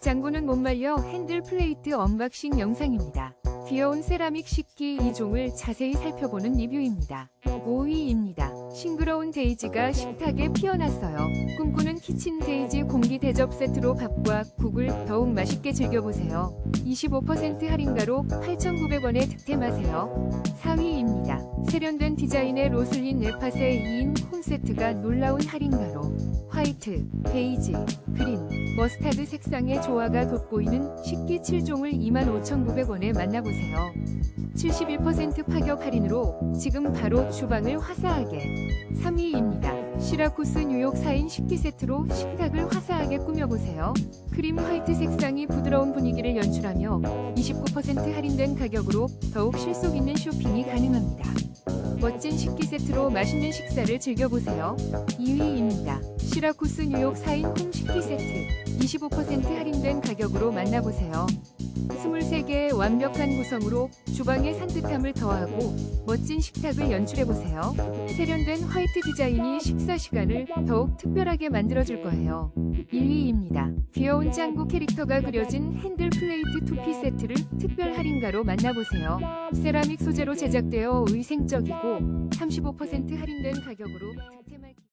장구는 못 말려 핸들 플레이트 언박싱 영상입니다. 귀여운 세라믹 식기 2종을 자세히 살펴보는 리뷰입니다. 5위입니다. 싱그러운 데이지가 식탁에 피어났어요. 꿈꾸는 키친 데이지 공기 대접 세트로 밥과 국을 더욱 맛있게 즐겨보세요. 25% 할인가로 8,900원에 득템하세요. 4위입니다. 세련된 디자인의 로슬린 네팟의 2인 홈 세트가 놀라운 할인가로 화이트, 베이지, 그린, 머스타드 색상의 조화가 돋보이는 식기 7종을 25,900원에 만나보세요. 71% 파격 할인으로 지금 바로 주방을 화사하게 3위입니다. 시라쿠스 뉴욕 4인 식기 세트로 식탁을 화사하게 꾸며보세요. 크림 화이트 색상이 부드러운 분위기를 연출하며 29% 할인된 가격으로 더욱 실속 있는 쇼핑 이 가능합니다. 멋진 식기 세트로 맛있는 식사를 즐겨보세요. 2위입니다. 시라쿠스 뉴욕 4인 홈 식기 세트 25% 할인된 가격으로 만나보세요. 23개의 완벽한 구성으로 주방의 산뜻함을 더하고 멋진 식탁을 연출해보세요. 세련된 화이트 디자인이 식사 시간을 더욱 특별하게 만들어줄 거예요. 1위입니다. 귀여운 짱구 캐릭터가 그려진 핸들 플레이트 투피 세트를 특별 할인가로 만나보세요. 세라믹 소재로 제작되어 위생적이고 35% 할인된 가격으로 득템할 기-